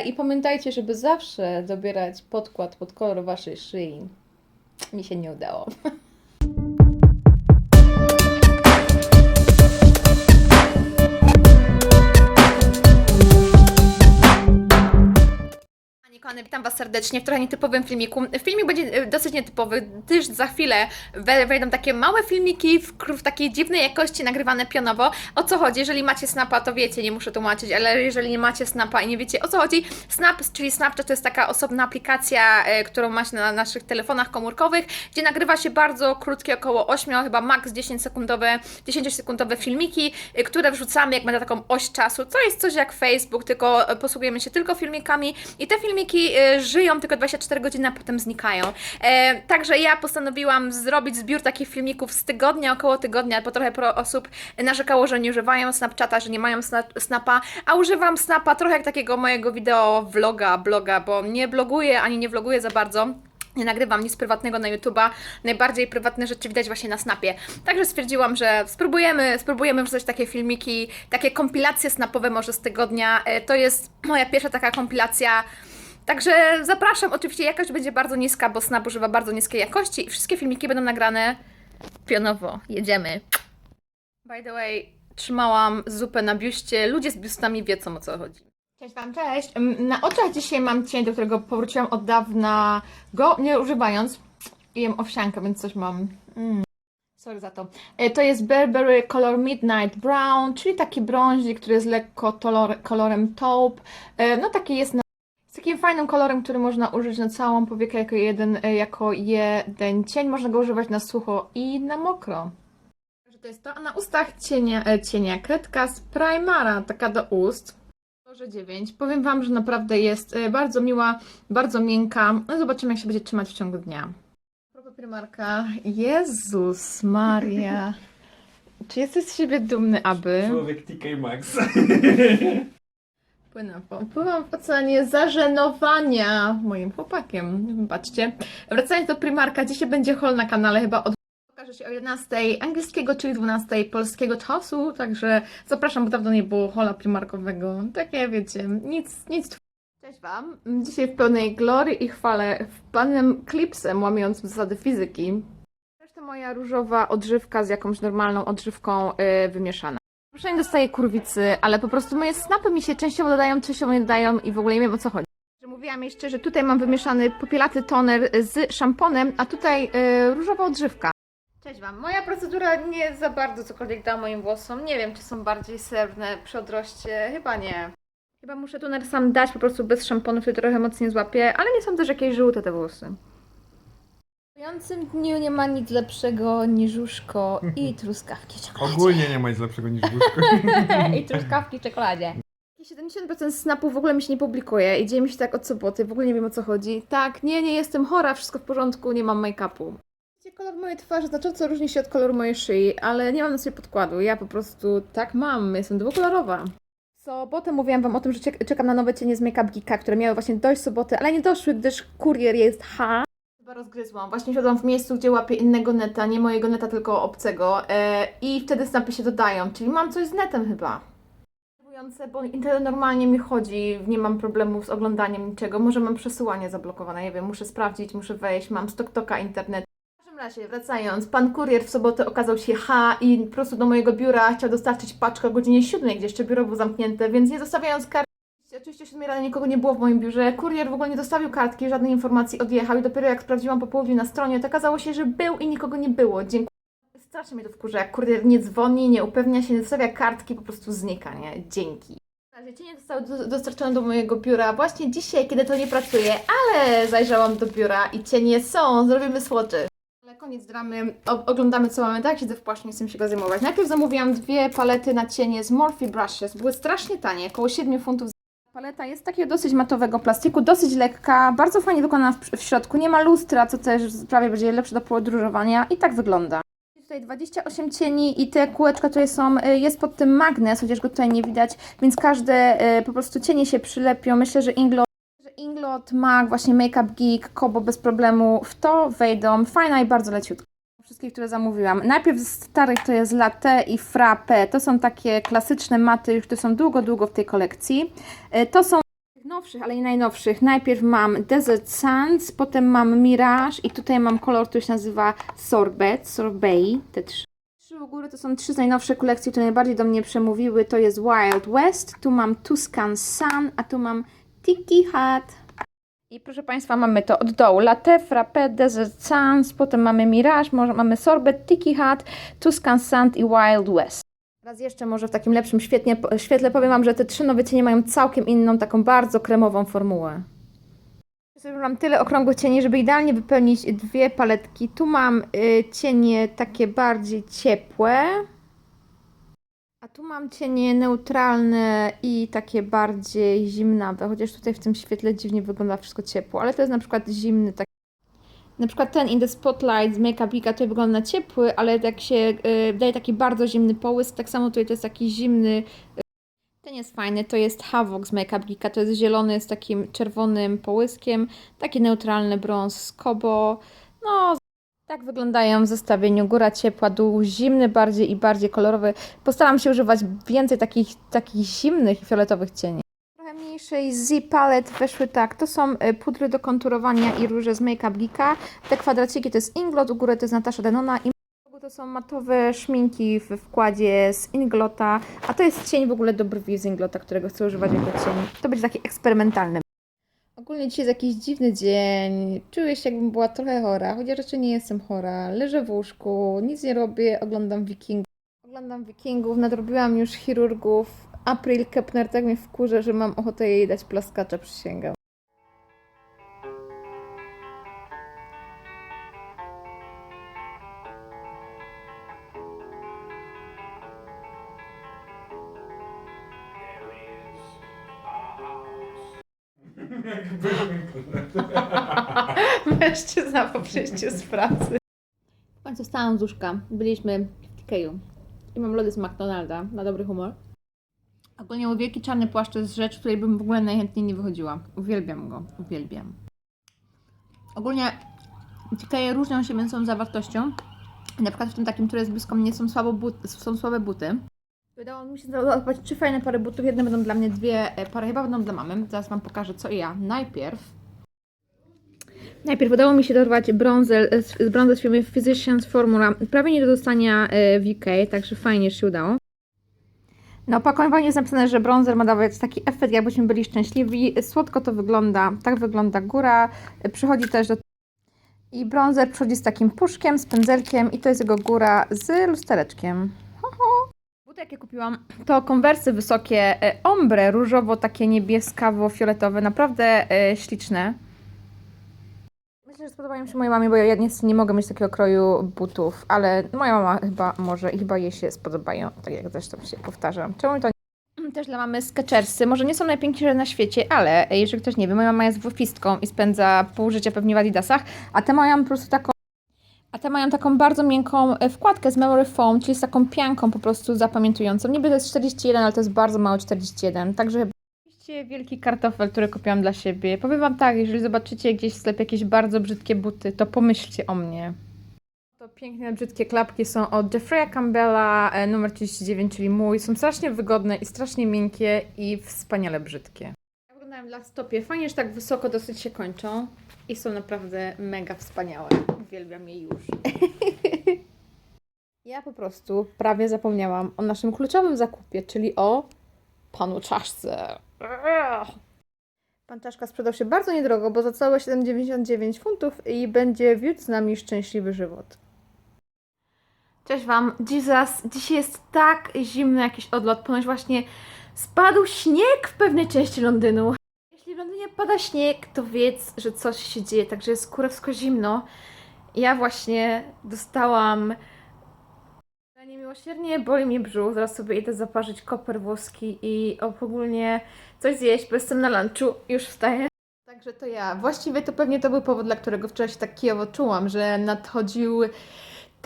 I pamiętajcie, żeby zawsze dobierać podkład pod kolor waszej szyi. Mi się nie udało. Kochane, witam Was serdecznie w trochę nietypowym filmiku. Filmik będzie e, dosyć nietypowy, gdyż za chwilę we- wejdą takie małe filmiki w, w takiej dziwnej jakości nagrywane pionowo. O co chodzi? Jeżeli macie Snapa, to wiecie, nie muszę tłumaczyć, ale jeżeli nie macie Snapa i nie wiecie o co chodzi, Snap, czyli Snapchat to jest taka osobna aplikacja, e, którą ma się na naszych telefonach komórkowych, gdzie nagrywa się bardzo krótkie, około 8, chyba max 10 sekundowe, 10 sekundowe filmiki, e, które wrzucamy jak na taką oś czasu, co jest coś jak Facebook, tylko e, posługujemy się tylko filmikami i te filmiki e, żyją tylko 24 godziny, a potem znikają. E, także ja postanowiłam zrobić zbiór takich filmików z tygodnia, około tygodnia, bo trochę osób narzekało, że nie używają Snapchata, że nie mają sna Snapa, a używam Snapa trochę jak takiego mojego wideo vloga, bloga, bo nie bloguję ani nie vloguję za bardzo. Nie nagrywam nic prywatnego na YouTube'a, najbardziej prywatne rzeczy widać właśnie na Snapie. Także stwierdziłam, że spróbujemy, spróbujemy wrzucać takie filmiki, takie kompilacje snapowe może z tygodnia. E, To jest moja pierwsza taka kompilacja. Także zapraszam, oczywiście jakość będzie bardzo niska, bo Snap używa bardzo niskiej jakości i wszystkie filmiki będą nagrane pionowo. Jedziemy. By the way, trzymałam zupę na biuście. Ludzie z biustami wiedzą o co chodzi. Cześć Wam, cześć. Na oczach dzisiaj mam cień, do którego powróciłam od dawna, go nie używając. Jem owsiankę, więc coś mam. Mm. Sorry za to. E, To jest Burberry Color Midnight Brown, czyli taki brązik, który jest lekko kolorem taupe. E, No taki jest na z takim fajnym kolorem, który można użyć na całą powiekę jako jeden, e, jako jeden cień. Można go używać na sucho i na mokro. Że to jest to, a na ustach cienia, e, cienia kredka z Primara, taka do ust. Kolorze 9. Powiem Wam, że naprawdę jest e, bardzo miła, bardzo miękka. No zobaczymy, jak się będzie trzymać w ciągu dnia. Propos Primarka. Jezus Maria. Czy jesteś z siebie dumny, aby... Człowiek TK Maxx. Płynę pływam w oceanie zażenowania moim chłopakiem. Patrzcie. Wracając do Primarka, dzisiaj będzie haul na kanale chyba od Pokaże się o 11 angielskiego, czyli 12 polskiego czasu, także zapraszam, bo dawno nie było hola primarkowego. Takie wiecie, nic, nic. Cześć Wam. Dzisiaj w pełnej glory i chwale, w panem klipsem, łamiąc zasady fizyki. Zresztą moja różowa odżywka z jakąś normalną odżywką yy, wymieszana. Nie dostaję kurwicy, ale po prostu moje snapy mi się częściowo dodają, częściowo nie dodają i w ogóle nie wiem o co chodzi. Mówiłam jeszcze, że tutaj mam wymieszany popielaty toner z szamponem, a tutaj yy, różowa odżywka. Cześć Wam. Moja procedura nie za bardzo cokolwiek da moim włosom. Nie wiem, czy są bardziej srebrne przy odroście. Chyba nie. Chyba muszę toner sam dać po prostu bez szamponu, który trochę mocniej złapie, ale nie są też jakieś żółte te włosy. W mijącym dniu nie ma nic lepszego niż łóżko i truskawki w czekoladzie. Ogólnie nie ma nic lepszego niż łóżko. I truskawki w czekoladzie. 70% snapów w ogóle mi się nie publikuje i dzieje mi się tak od soboty, w ogóle nie wiem o co chodzi. Tak, nie, nie jestem chora, wszystko w porządku, nie mam make-upu. Wiecie, kolor mojej twarzy znacząco różni się od koloru mojej szyi, ale nie mam na sobie podkładu, ja po prostu tak mam, jestem dwukolorowa. Sobotę mówiłam Wam o tym, że czek- czekam na nowe cienie z Make Up Geeka, które miały właśnie dojść w sobotę, ale nie doszły, gdyż kurier jest H. Chyba rozgryzłam. Właśnie siadłam w miejscu, gdzie łapię innego neta, nie mojego neta, tylko obcego. E, I wtedy snapy się dodają, czyli mam coś z netem chyba. Bo internet normalnie mi chodzi, nie mam problemów z oglądaniem niczego. Może mam przesyłanie zablokowane, nie wiem, muszę sprawdzić, muszę wejść, mam z TokToka internet. W każdym razie, wracając, pan kurier w sobotę okazał się H i po prostu do mojego biura chciał dostarczyć paczkę o godzinie 7, gdzie jeszcze biuro było zamknięte, więc nie zostawiając kartki. Oczywiście o 7 rano nikogo nie było w moim biurze. Kurier w ogóle nie dostawił kartki, żadnej informacji odjechał i dopiero jak sprawdziłam po południu na stronie, to okazało się, że był i nikogo nie było. Dziękuję. Strasznie mnie to wkurza, jak kurier nie dzwoni, nie upewnia się, nie dostawia kartki, po prostu znika, nie? Dzięki. Cienie zostały do, dostarczone do mojego biura właśnie dzisiaj, kiedy to nie pracuję, ale zajrzałam do biura i cienie są, zrobimy słoczy. Ale koniec dramy, o, oglądamy co mamy, tak? Siedzę w płaszczu, nie chcę się go zajmować. Najpierw zamówiłam dwie palety na cienie z Morphe Brushes, były strasznie tanie, około 7 funtów Paleta jest takiego dosyć matowego plastiku, dosyć lekka, bardzo fajnie wykonana w, w środku. Nie ma lustra, co też sprawie będzie lepsze do podróżowania i tak wygląda. Tutaj 28 cieni i te kółeczka tutaj są, y, jest pod tym magnes, chociaż go tutaj nie widać, więc każde y, po prostu cienie się przylepią. Myślę, że Inglot, że Inglot, MAC, właśnie Makeup Geek, Kobo bez problemu w to wejdą. Fajna i bardzo leciutka. Wszystkich, które zamówiłam. Najpierw z starych to jest Latte i Frappe. To są takie klasyczne maty, już które są długo, długo w tej kolekcji. Y, To są Nowszych, ale nie najnowszych. Najpierw mam Desert Sands, potem mam Mirage i tutaj mam kolor, który się nazywa Sorbet, Sorbet, te trzy. Trzy u góry to są trzy z najnowszych kolekcji, które najbardziej do mnie przemówiły. To jest Wild West, tu mam Tuscan Sun, a tu mam Tiki Hat. I proszę Państwa, mamy to od dołu. Latte, Frappé, Desert Sands, potem mamy Mirage, może mamy Sorbet, Tiki Hat, Tuscan Sand i Wild West. Raz jeszcze może w takim lepszym świetnie, świetle powiem Wam, że te trzy nowe cienie mają całkiem inną, taką bardzo kremową formułę. Sobie mam tyle okrągłych cieni, żeby idealnie wypełnić dwie paletki. Tu mam y, cienie takie bardziej ciepłe, a tu mam cienie neutralne i takie bardziej zimnawe, chociaż tutaj w tym świetle dziwnie wygląda wszystko ciepło, ale to jest na przykład zimny taki. Na przykład ten In The Spotlight z Make Up tutaj wygląda na ciepły, ale jak się y, daje taki bardzo zimny połysk, tak samo tutaj to jest taki zimny. y, Ten jest fajny, to jest Havoc z Make Up to jest zielony z takim czerwonym połyskiem, taki neutralny brąz z Kobo. No, tak wyglądają w zestawieniu góra ciepła, dół zimny bardziej i bardziej kolorowy. Postaram się używać więcej takich, takich zimnych i fioletowych cieni. Trochę mniejszej Z Palette weszły tak, to są y, pudry do konturowania i róże z Make Up Geeka. Te kwadraciki to jest Inglot, u góry to jest Natasza Denona i to są matowe szminki w wkładzie z Inglota, a to jest cień w ogóle do brwi z Inglota, którego chcę używać jako cień. To będzie taki eksperymentalny. Ogólnie dzisiaj jest jakiś dziwny dzień. Czuję się jakbym była trochę chora, chociaż raczej nie jestem chora. Leżę w łóżku, nic nie robię, oglądam wikingów. Oglądam wikingów, nadrobiłam już chirurgów. April Kepner tak mnie wkurza, że mam ochotę jej dać plaskacza, przysięgam. Mężczyzna po przyjściu z pracy. W końcu wstałam z łóżka. Byliśmy w Tikeju. I mam lody z McDonalda na dobry humor. Ogólnie był wielki czarny płaszcz to jest rzecz, której bym w ogóle najchętniej nie wychodziła. Uwielbiam go. Uwielbiam. Ogólnie Tikeje różnią się między sobą zawartością. Na przykład w tym takim, który jest blisko mnie, są, słabo but, są słabe buty. Udało mi się załapać trzy fajne pary butów. Jedne będą dla mnie, dwie e, pary chyba będą dla mamy. Zaraz Wam pokażę, co i ja. Najpierw Najpierw udało mi się dorwać brązę z z firmy Physicians Formula. Prawie nie do dostania e, w UK, także fajnie się udało. Na opakowaniu jest napisane, że bronzer ma dawać taki efekt, jakbyśmy byli szczęśliwi. Słodko to wygląda, tak wygląda góra. Przychodzi też do... I bronzer przychodzi z takim puszkiem, z pędzelkiem i to jest jego góra z lustereczkiem. Buty jakie kupiłam to konwersy wysokie, e, ombre, różowo, takie niebieskawo-fioletowe, naprawdę e, śliczne. Myślę, że spodobają się mojej mamie, bo ja niestety nie mogę mieć takiego kroju butów, ale moja mama chyba może i chyba jej się spodobają, tak jak zresztą się powtarzam. Czemu to nie? Też dla mamy Skechersy. Może nie są najpiękniejsze na świecie, ale jeżeli ktoś nie wie, moja mama jest wofistką i spędza pół życia pewnie w Adidasach, a te mają po prostu taką a te mają taką bardzo miękką e, wkładkę z Memory Foam, czyli z taką pianką po prostu zapamiętującą. Niby to jest 41, ale to jest bardzo mało 41, także Oczywiście wielki kartofel, który kupiłam dla siebie. Powiem Wam tak, jeżeli zobaczycie gdzieś w sklepie jakieś bardzo brzydkie buty, to pomyślcie o mnie. To piękne, brzydkie klapki są od Jeffrey'a Campbella, e, numer 39, czyli mój. Są strasznie wygodne i strasznie miękkie i wspaniale brzydkie. Dla stopie. Fajnie, że tak wysoko dosyć się kończą i są naprawdę mega wspaniałe. Uwielbiam je już. ja po prostu prawie zapomniałam o naszym kluczowym zakupie, czyli o panu czaszce. Pan Czaszka sprzedał się bardzo niedrogo, bo za całe 7,99 funtów i będzie wiódł z nami szczęśliwy żywot. Cześć Wam, Jesus, dzisiaj jest tak zimny jakiś odlot, ponieważ właśnie spadł śnieg w pewnej części Londynu. Londynie pada śnieg, to wiedz, że coś się dzieje, także jest kurewsko zimno. Ja właśnie dostałam niemiłosiernie boli mnie brzuch, zaraz sobie idę zaparzyć koper włoski i ogólnie coś zjeść, bo jestem na lunchu, już wstaję. Także to ja. Właściwie to pewnie to był powód, dla którego wczoraj się tak kijowo czułam, że nadchodził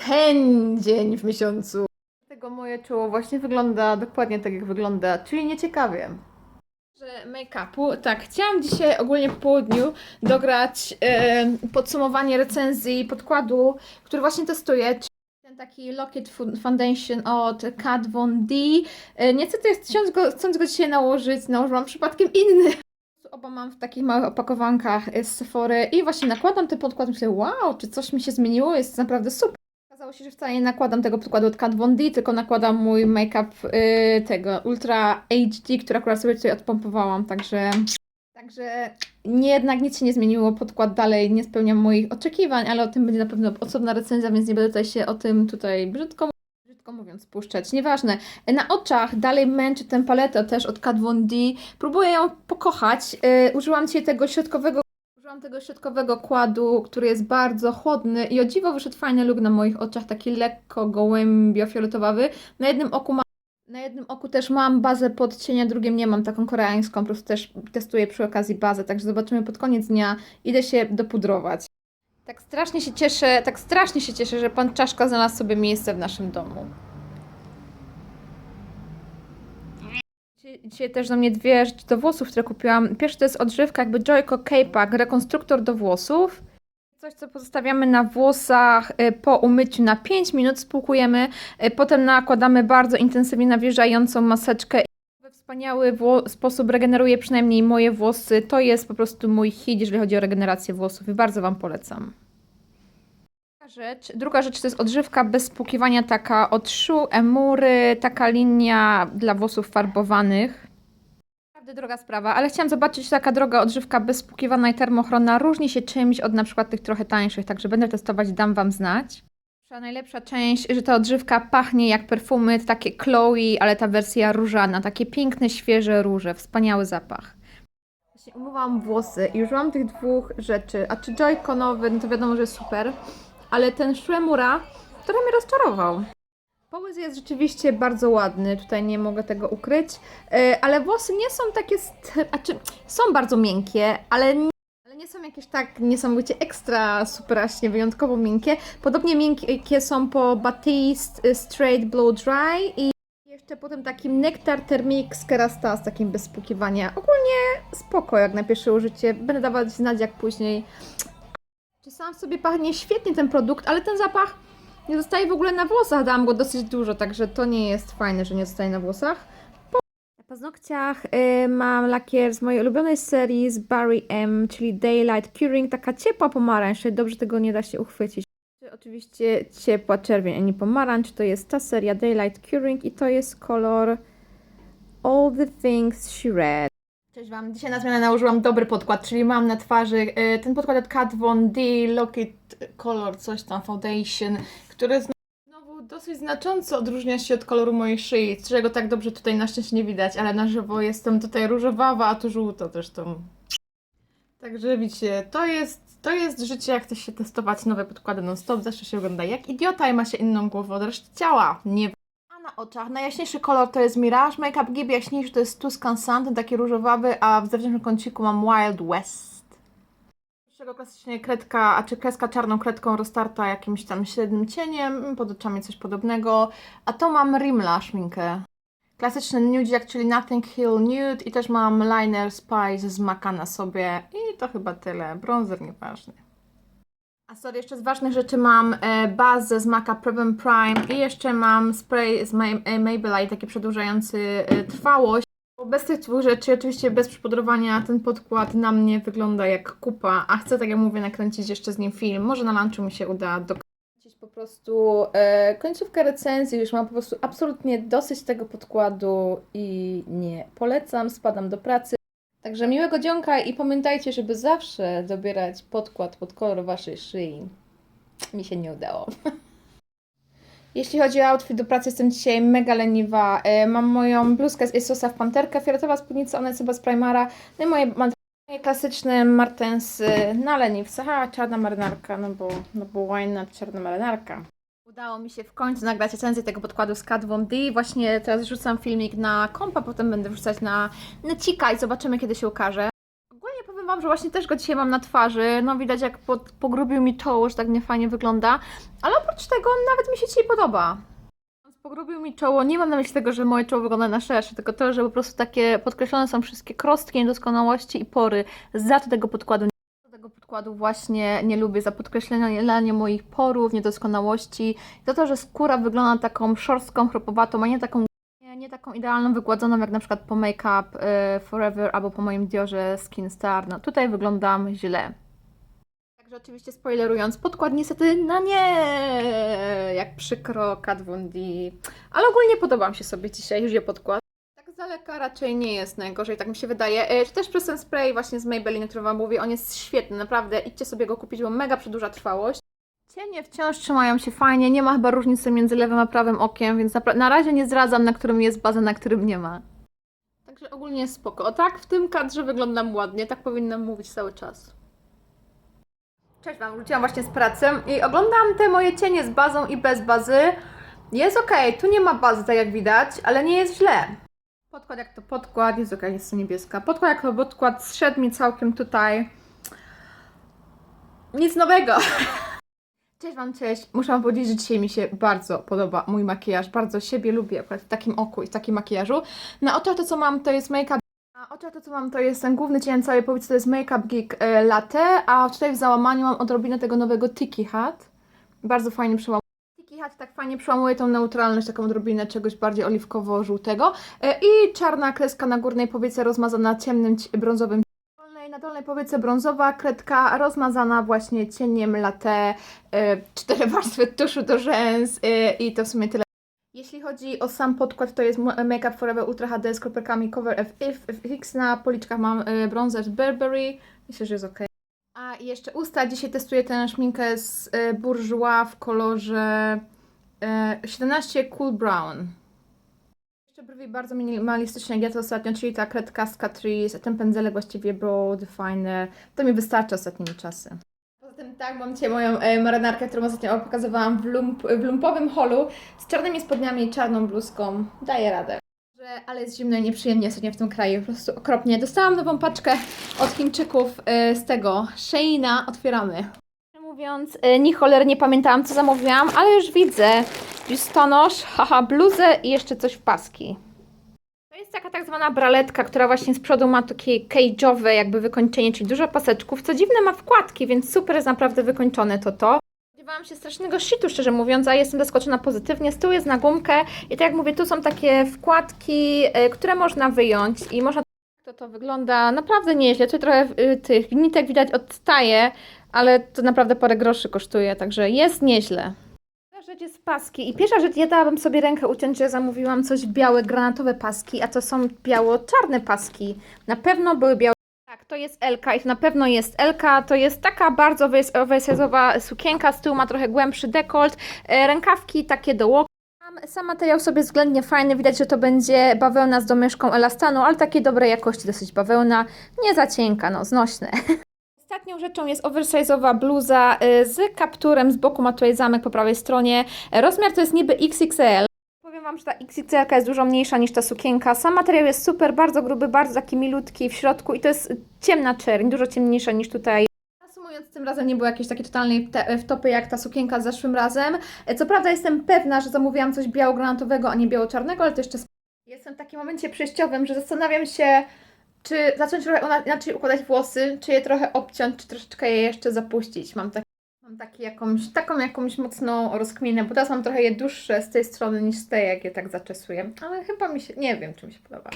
ten dzień w miesiącu. Dlatego moje czoło właśnie wygląda dokładnie tak, jak wygląda, czyli nieciekawie. Że make-upu, tak, chciałam dzisiaj ogólnie po południu dograć e, podsumowanie recenzji podkładu, który właśnie testuję, ten taki Locket Foundation od Kat Von D. E, Niestety chcąc go, chcąc go dzisiaj nałożyć, nałożyłam przypadkiem inny. Oba mam w takich małych opakowankach z Sephory i właśnie nakładam ten podkład myślę, wow, czy coś mi się zmieniło, jest naprawdę super. Okazało się, że wcale nie nakładam tego podkładu od Kat Von D, tylko nakładam mój make-up y, tego Ultra HD, który akurat sobie tutaj odpompowałam, także... Także nie, jednak nic się nie zmieniło, podkład dalej nie spełnia moich oczekiwań, ale o tym będzie na pewno osobna recenzja, więc nie będę tutaj się o tym tutaj brzydko, brzydko mówiąc puszczać. Nieważne. Na oczach dalej męczy tę paletę też od Kat Von D. Próbuję ją pokochać. Yy, użyłam dzisiaj tego środkowego Użyłam tego środkowego kładu, który jest bardzo chłodny i o dziwo wyszedł fajny look na moich oczach, taki lekko gołębio-fioletowawy. Na jednym oku mam na jednym oku też mam bazę pod cienia, drugim nie mam taką koreańską, po prostu też testuję przy okazji bazę, także zobaczymy pod koniec dnia. Idę się dopudrować. Tak strasznie się cieszę, tak strasznie się cieszę, że pan Czaszka znalazł sobie miejsce w naszym domu. Dzisiaj- też do mnie dwie rzeczy do włosów, które kupiłam. Pierwszy to jest odżywka jakby Joyco K-Pack, rekonstruktor do włosów. Coś, co pozostawiamy na włosach y, po umyciu na 5 minut, spłukujemy. Y, Potem nakładamy bardzo intensywnie nawilżającą maseczkę. We wspaniały sposób regeneruje przynajmniej moje włosy. To jest po prostu mój hit, jeżeli chodzi o regenerację włosów i bardzo Wam polecam. Rzecz, druga rzecz to jest odżywka bez spłukiwania, taka od Shu, Emury, taka linia dla włosów farbowanych. Naprawdę droga sprawa, ale chciałam zobaczyć, czy taka droga odżywka bez spłukiwana i termochronna różni się czymś od na przykład tych trochę tańszych, także będę testować, dam Wam znać. Najlepsza- część, że ta odżywka pachnie jak perfumy, takie Chloe, ale ta wersja różana, takie piękne, świeże róże, wspaniały zapach. Właśnie umywałam włosy i użyłam tych dwóch rzeczy, a czy Joy-Conowy, no to wiadomo, że super, ale ten Shuemura trochę mnie rozczarował. Pomysł jest rzeczywiście bardzo ładny, tutaj nie mogę tego ukryć, e, ale włosy nie są takie, st- a czy są bardzo miękkie, ale nie, nie są jakieś tak niesamowicie ekstra, superaśnie, wyjątkowo miękkie. Podobnie miękkie są po Batiste Straight Blow Dry i jeszcze potem takim Nectar Thermic z Kerasta z takim bez spłukiwania. Ogólnie spoko jak na pierwsze użycie, będę dawać znać jak później. Czy sam sobie pachnie świetnie ten produkt, ale ten zapach nie zostaje w ogóle na włosach. Dałam go dosyć dużo, także to nie jest fajne, że nie zostaje na włosach. Po... Na paznokciach y, mam lakier z mojej ulubionej serii z Barry M, czyli Daylight Curing, taka ciepła pomarańcz, dobrze tego nie da się uchwycić. Oczywiście ciepła czerwień, a nie pomarańcz, to jest ta seria Daylight Curing i to jest kolor All the Things She Read. Cześć Wam, dzisiaj na zmianę nałożyłam dobry podkład, czyli mam na twarzy y, ten podkład od Kat Von D, Locket Color, coś tam, Foundation, który znowu dosyć znacząco odróżnia się od koloru mojej szyi, czego tak dobrze tutaj na szczęście nie widać, ale na żywo jestem tutaj różowawa, a tu żółto zresztą. Także widzicie, to jest, to jest życie, jak chce się testować nowe podkłady non-stop, zawsze się ogląda jak idiota i ma się inną głowę od reszty ciała. Nie na oczach najjaśniejszy kolor to jest Mirage Makeup Gib, jaśniejszy to jest Tuscan Sun, taki różowawy, a w zewnętrznym kąciku mam Wild West. Pierwszego klasycznie kredka, a czy kreska czarną kredką roztarta jakimś tam średnim cieniem, pod oczami coś podobnego, a to mam Rimla szminkę. Klasyczny nude, czyli Nothing Hill Nude i też mam liner Spice z Maka na sobie i to chyba tyle, bronzer nieważny. A sorry, jeszcze z ważnych rzeczy mam e, bazę z Maca Prevent Prime i jeszcze mam spray z e, Maybelline, taki przedłużający e, trwałość. Bez tych dwóch rzeczy, oczywiście bez przypudrowania, ten podkład na mnie wygląda jak kupa, a chcę, tak jak mówię, nakręcić jeszcze z nim film. Może na lunchu mi się uda dokręcić po prostu e, końcówkę recenzji, już mam po prostu absolutnie dosyć tego podkładu i nie polecam, spadam do pracy. Także miłego dzionka i pamiętajcie, żeby zawsze dobierać podkład pod kolor waszej szyi. Mi się nie udało. Jeśli chodzi o outfit do pracy, jestem dzisiaj mega leniwa. E, Mam moją bluzkę z Asosa w panterkę, fioletowa spódnica, ona jest chyba z Primara. No i moje, moje klasyczne martensy na leniwce. A, czarna marynarka, no bo, no bo why not czarna marynarka. Udało mi się w końcu nagrać recenzję tego podkładu z Kat Von D. Właśnie teraz rzucam filmik na kompa, potem będę wrzucać na Necika i zobaczymy kiedy się ukaże. Ogólnie powiem Wam, że właśnie też go dzisiaj mam na twarzy. No widać jak pod, pogrubił mi czoło, że tak nie fajnie wygląda. Ale oprócz tego nawet mi się dzisiaj podoba. Pogrubił mi czoło. Nie mam na myśli tego, że moje czoło wygląda na szersze, tylko to, że po prostu takie podkreślone są wszystkie krostki, niedoskonałości i pory. Za to tego podkładu tego podkładu właśnie nie lubię za podkreślenie moich porów, niedoskonałości, za to, że skóra wygląda taką szorstką, chropowatą, a nie taką nie, taką idealną, wygładzoną jak na przykład po Make Up y, Forever albo po moim Diorze Skin Star. No tutaj wyglądam źle. Także oczywiście spoilerując, podkład niestety na nie, jak przykro Kat Von D. Ale ogólnie podoba mi się sobie dzisiaj już je podkład. Z daleka raczej nie jest najgorzej, tak mi się wydaje. E, Czy też przez ten spray właśnie z Maybelline, o którym Wam mówię, on jest świetny, naprawdę. Idźcie sobie go kupić, bo mega przedłuża trwałość. Cienie wciąż trzymają się fajnie, nie ma chyba różnicy między lewym a prawym okiem, więc napra- na razie nie zdradzam, na którym jest baza, na którym nie ma. Także ogólnie jest spoko. O tak, w tym kadrze wyglądam ładnie, tak powinnam mówić cały czas. Cześć Wam, wróciłam właśnie z pracy i oglądam te moje cienie z bazą i bez bazy. Jest ok, tu nie ma bazy, tak jak widać, ale nie jest źle. Podkład jak to podkład, jest ok, jest niebieska. Podkład jak to podkład, zszedł mi całkiem tutaj. Nic nowego. Cześć Wam, cześć. Muszę Wam powiedzieć, że dzisiaj mi się bardzo podoba mój makijaż. Bardzo siebie lubię akurat w takim oku i w takim makijażu. Na oczach to, co mam, to jest make-up. Na oczach to, co mam, to jest ten główny cień całej powicy, to jest Make-up Geek e, Latte, a tutaj w załamaniu mam odrobinę tego nowego Tiki Hat. Bardzo fajnie przełamuje. Tak fajnie przełamuje tą neutralność, taką odrobinę czegoś bardziej oliwkowo-żółtego. E, I czarna kreska na górnej powiece rozmazana ciemnym, ci- brązowym na dolnej powiece brązowa kredka rozmazana właśnie cieniem latte, e, cztery warstwy tuszu do rzęs e, i to w sumie tyle. Jeśli chodzi o sam podkład, to jest Make Up Forever Ultra HD z kropelkami Cover FX. Na policzkach mam bronzer Burberry. Myślę, że jest ok. A jeszcze usta. Dzisiaj testuję tę szminkę z Bourjois w kolorze 17 Cool Brown. Jeszcze brwi bardzo minimalistyczne, jak ja to ostatnio, czyli ta kredka z Catrice, ten pędzelek właściwie Brow Definer. To mi wystarczy ostatnimi czasy. Poza tym tak, mam dzisiaj moją e, marynarkę, którą ostatnio pokazywałam w, lump, w lumpowym holu z czarnymi spodniami i czarną bluzką. Daję radę. Że, ale jest zimno i nieprzyjemnie ostatnio w tym kraju, po prostu okropnie. Dostałam nową paczkę od Chińczyków e, z tego, Sheina, otwieramy. Mówiąc, e, ni choler nie pamiętałam co zamówiłam, ale już widzę biustonosz, haha, bluzę i jeszcze coś w paski. To jest taka tak zwana braletka, która właśnie z przodu ma takie cage'owe jakby wykończenie, czyli dużo paseczków. Co dziwne ma wkładki, więc super jest naprawdę wykończone to to. Spodziewałam się strasznego shitu, szczerze mówiąc, a jestem zaskoczona pozytywnie. Z tyłu jest na gumkę i tak jak mówię, tu są takie wkładki, y, które można wyjąć i można... To to wygląda naprawdę nieźle. Tu trochę y, tych nitek widać odstaje, ale to naprawdę parę groszy kosztuje, także jest nieźle. Pierwsza rzecz jest paski i pierwsza rzecz, ja dałabym sobie rękę uciąć, że zamówiłam coś białe, granatowe paski, a to są biało-czarne paski. Na pewno były białe. Tak, to jest Elka i na pewno jest Elka. To jest taka bardzo overs- oversize'owa sukienka, z tyłu ma trochę głębszy dekolt, e, rękawki takie do. Sam- Sam materiał sobie względnie fajny, widać, że to będzie bawełna z domieszką elastanu, ale takiej dobrej jakości dosyć bawełna, nie za cienka, no znośne. Ostatnią rzeczą jest oversize'owa bluza y, z kapturem, z boku ma tutaj zamek po prawej stronie. Rozmiar to jest niby XXL. Powiem Wam, że ta XXL jest dużo mniejsza niż ta sukienka. Sam materiał jest super, bardzo gruby, bardzo taki milutki w środku i to jest ciemna czerń, dużo ciemniejsza niż tutaj. Reasumując, tym razem nie było jakiejś takiej totalnej wtopy jak ta sukienka z zeszłym razem. Co prawda jestem pewna, że zamówiłam coś biało-granatowego, a nie biało-czarnego, ale to jeszcze Jestem w takim momencie przejściowym, że zastanawiam się, czy zacząć trochę inaczej układać włosy, czy je trochę obciąć, czy troszeczkę je jeszcze zapuścić. Mam, tak, mam taki jakąś, taką jakąś mocną rozkminę, bo teraz mam trochę je dłuższe z tej strony niż z tej, jak je tak zaczesuję. Ale chyba mi się, nie wiem, czy mi się podoba.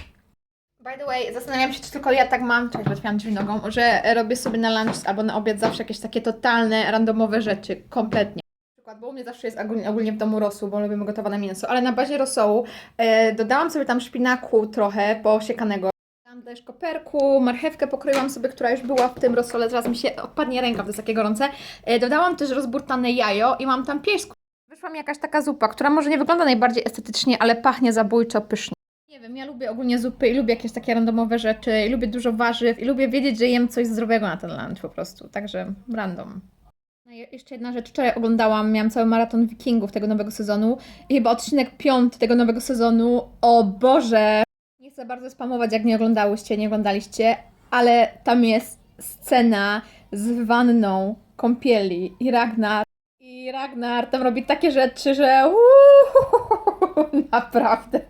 By the way, zastanawiam się, czy tylko ja tak mam, czekaj, otwieram drzwi nogą, że robię sobie na lunch albo na obiad zawsze jakieś takie totalne, randomowe rzeczy, kompletnie. Przykład, bo u mnie zawsze jest ogólnie, ogólnie w domu rosół, bo lubimy gotowane mięso, ale na bazie rosołu e, dodałam sobie tam szpinaku trochę posiekanego. Też koperku, marchewkę pokroiłam sobie, która już była w tym rosole, zaraz mi się opadnie ręka, to jest takie gorące. E, dodałam też rozburtane jajo i mam tam pieśń. Wyszła mi jakaś taka zupa, która może nie wygląda najbardziej estetycznie, ale pachnie zabójczo pysznie. Nie wiem, ja lubię ogólnie zupy i lubię jakieś takie randomowe rzeczy, i lubię dużo warzyw i lubię wiedzieć, że jem coś zdrowego na ten lunch po prostu, także random. No i jeszcze jedna rzecz, wczoraj oglądałam, miałam cały maraton Wikingów tego nowego sezonu i chyba odcinek piąty tego nowego sezonu, o Boże! Chcę bardzo spamować, jak nie oglądałyście, nie oglądaliście, ale tam jest scena z wanną kąpieli i Ragnar. I Ragnar tam robi takie rzeczy, że uuu, naprawdę.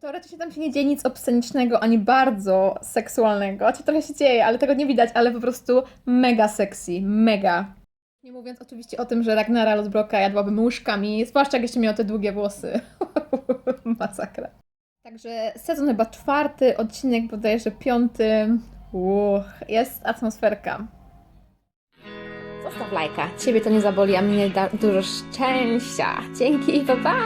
Teoretycznie tam się nie dzieje nic obscenicznego, ani bardzo seksualnego. Czy trochę się dzieje, ale tego nie widać, ale po prostu mega sexy, mega. Nie mówiąc oczywiście o tym, że Ragnara Lodbroka jadłabym łyżkami, zwłaszcza jak jeszcze miał te długie włosy. Masakra. Także sezon chyba czwarty, odcinek bodajże piąty. Uch, jest atmosferka. Zostaw lajka. Ciebie to nie zaboli, a mnie da dużo szczęścia. Dzięki, pa pa!